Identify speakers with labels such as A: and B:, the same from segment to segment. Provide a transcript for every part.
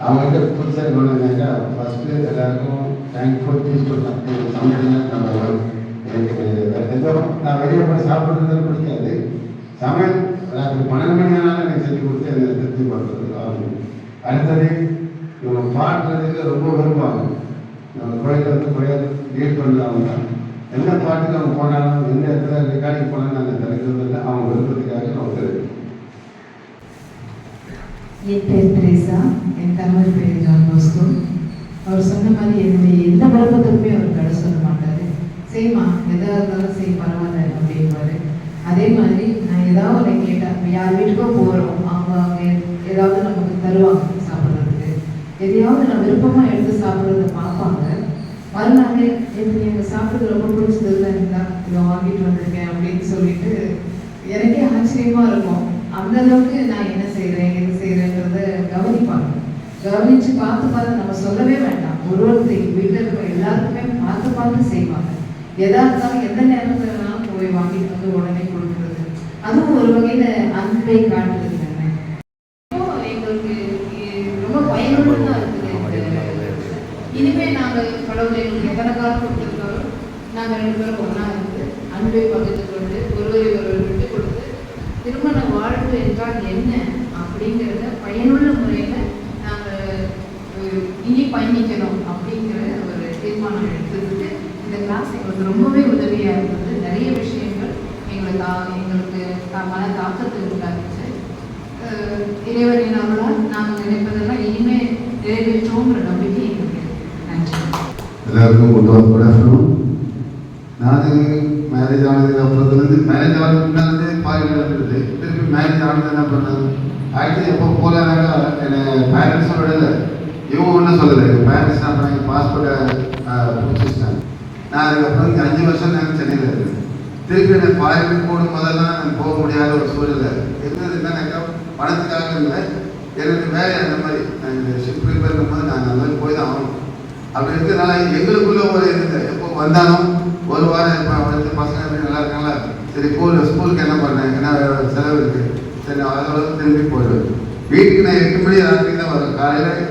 A: அவங்ககிட்ட புதுசாக கொண்டாங்க ஃபஸ்ட்டு எல்லாருக்கும் தேங்க்ஃபுல் பீஸ்ஃபுல் சமையல் நம்பர் எனக்கு வேறு எதுவும் நான் வெளியே போய் சாப்பிட்றது பிடிக்காது. சமையல் ராத்திரி பன்னெண்டு மணி ஆனாலும் எனக்கு செஞ்சு கொடுத்து என்னை திருப்தி பண்ணுறது ஆகும் அடுத்தது இவங்க பாடுறதுக்கு ரொம்ப விரும்புவாங்க நம்ம கோயிலில் வந்து கோயில் லீட் பண்ணுறவங்க தான். எந்த பாட்டுக்கு அவங்க போனாலும் எந்த இடத்துல ரெக்கார்டிங் போனாலும் நாங்கள் தலைக்கிறது இல்லை அவங்க விருப்பத்துக்காக நான் தெரியும்
B: என் பேர் திரேசா. என் கணவர் பேர் ஜான் போஸ்கோ. அவர் சொன்ன மாதிரி என்னுடைய எந்த விருப்பத்துக்குமே அவர் கடை சொல்ல மாட்டார். செய்மா எதாக இருந்தாலும் செய் பரவாயில்ல அப்படின்பாரு அதே மாதிரி நான் ஏதாவது ஒன்று கேட்டால் யார் வீட்டுக்கோ போகிறோம் அவங்க அவங்க ஏதாவது நமக்கு தருவாங்க சாப்பிட்றதுக்கு. எதையாவது நான் விருப்பமாக எடுத்து சாப்பிட்றத பார்ப்பாங்க. மறுநாள் எனக்கு எங்கள் சாப்பிட்றது ரொம்ப பிடிச்சதுல இருந்தா இதை வாங்கிட்டு வந்திருக்கேன் அப்படின்னு சொல்லிட்டு எனக்கே ஆச்சரியமாக இருக்கும். அந்த அளவுக்கு நான் என்ன செய்கிறேன் எது செய்கிறேன்றத கவனிப்பாங்க. கவனிச்சு பார்த்து பார்த்து நம்ம சொல்லவே வேண்டாம். ஒரு ஒருத்தர் வீட்டில் இருக்க எல்லாருக்குமே பார்த்து பார்த்து செய்வாங்க. எதா இருந்தாலும் எந்த நேரத்துல போய் வாங்கிட்டு வந்து உடனே கொடுக்குறது. அதுவும் ஒரு வகையில அன்பை காட்டுறது தானே. எங்களுக்கு ரொம்ப பயனுள்ளதா இருக்குது. இனிமேல் நாங்கள் கடவுளை எங்களுக்கு எத்தனை காலம் கொடுத்துருக்காலும் நாங்கள் ரெண்டு பேரும் ஒன்றா இருந்து அன்பை பகிர்ந்து கொண்டு ஒருவரை ஒருவர் விட்டு திருமண வாழ்வு என்றால் என்ன அப்படிங்கிறத பயனுள்ள முறையில் நாங்கள் இனி பயணிக்கணும் அப்படிங்கிற ஒரு தீர்மானம் எடுத்ததுக்கு இந்த கிளாஸ் எங்களுக்கு ரொம்பவே உதவியாக இருந்தது. நிறைய விஷயங்கள் எங்களுக்கு தா- எங்களுக்கு மன தாக்கத்தை உண்டாக்குச்சு. அஹ், இறைவனின் அருளால் நாங்கள் நினைப்பதெல்லாம் இனிமேல் நிறைவேற்றோங்கிற நம்பிக்கை எங்களுக்கு நன்றி.
A: எல்லாருக்கும் குட் குட் ஆஃப்டர்நூன் நான் மேரேஜ் ஆனதுக்கு அப்புறத்துலேருந்து மேரேஜ் ஆனதுக்கு முன்னாடி இருந்தது திருப்பி மேரேஜ் ஆனது என்ன பண்ணாங்க ஆக்சுவலி எப்போ போகலனாக்கா என்னை பேரண்ட்ஸும் விடலை இவங்க ஒன்றும் சொல்லலை. எங்கள் பேரண்ட்ஸ் என்ன பண்ணாங்க? பாஸ்போர்ட்டை பிடிச்சிட்டாங்க. நான் அதுக்கப்புறம் இங்கே அஞ்சு வருஷம் நாங்கள் சென்னையில் இருக்கேன் திருப்பி எனக்கு பாய்க்கு போடும் போதெல்லாம் நான் போக முடியாத ஒரு சூழ்நிலை. இருந்தது என்னன்னாக்கா பணத்துக்காக இல்லை. எனக்கு வேலை அந்த மாதிரி நான் இந்த ஷிப் ப்ரிப்பேர் பண்ணும்போது நான் அந்த மாதிரி போய் தான் ஆகணும். அப்படி இருக்கிறதுனால எங்களுக்குள்ளே ஒரு இது எப்போ வந்தாலும் ஒரு வாரம் இப்போ வந்து பசங்க எப்படி நல்லா இருக்காங்களா சரி ஸ்கூல் ஸ்கூலுக்கு என்ன பண்ணேன்? என்ன செலவு இருக்குது சரி அதோட திரும்பி போயிடுவேன். வீட்டுக்கு நான் எட்டு மணி ராத்திரி தான் வரும் காலையில்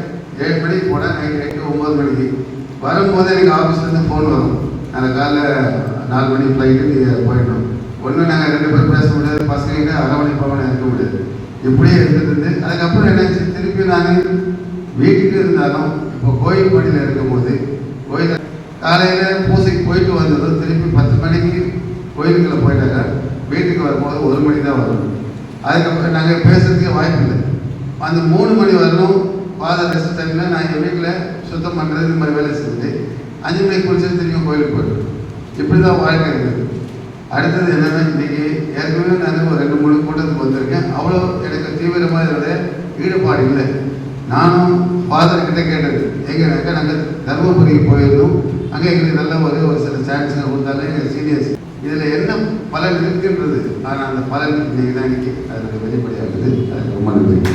A: ஏழு மணிக்கு போனேன் நைட் எட்டு ஒம்பது மணிக்கு. வரும்போது எனக்கு ஆஃபீஸ்லேருந்து ஃபோன் வரும். அந்த காலைல நாலு மணி ஃப்ளைட்டு நீங்கள் போயிடணும் ஒன்று நாங்கள் ரெண்டு பேரும் பேச முடியாது. பசங்க அரை மணி போகணும் இருக்க முடியாது. இப்படியே இருந்துருந்து அதுக்கப்புறம் என்னாச்சு திருப்பி நான் வீட்டுக்கு இருந்தாலும் இப்போ கோயில் பணியில் இருக்கும்போது கோயில் காலையில் பூசைக்கு போயிட்டு வந்ததும் திருப்பி பத்து கோயிலுக்குள்ளே போயிட்டாங்க வீட்டுக்கு வரும்போது ஒரு மணி தான் வரும். அதுக்கப்புறம் நாங்கள் பேசுகிறதுக்கே வாய்ப்பு இல்லை. அந்த மூணு மணி வரணும் ஃபாதர் ரெஸ்ட் டைமில் நான் எங்கள் வீட்டில் சுத்தம் பண்ணுறது இந்த மாதிரி வேலை செஞ்சு அஞ்சு மணிக்கு குளிச்சுட்டு திரும்பி கோயிலுக்கு போயிடும் இப்படி தான் வாழ்க்கை இருக்குது. அடுத்தது என்னென்னா இன்றைக்கி ஏற்கனவே நான் ஒரு ரெண்டு மூணு கூட்டத்துக்கு வந்திருக்கேன். அவ்வளோ எனக்கு தீவிரமாக இதோட ஈடுபாடு இல்லை. நானும் ஃபாதர்கிட்ட கேட்டது எங்கே நாங்கள் தருமபுரிக்கு போயிருந்தோம். அங்கே எங்களுக்கு நல்ல ஒரு ஒரு சில சான்ஸ்கள் கொடுத்தாங்க எங்கள் சீனியர்ஸ் இதில் என்ன பலன் இன்னைக்கு தான் இன்னைக்கு அதுக்கு வெளிப்படையாகுது அதுக்கு ரொம்ப நன்றி.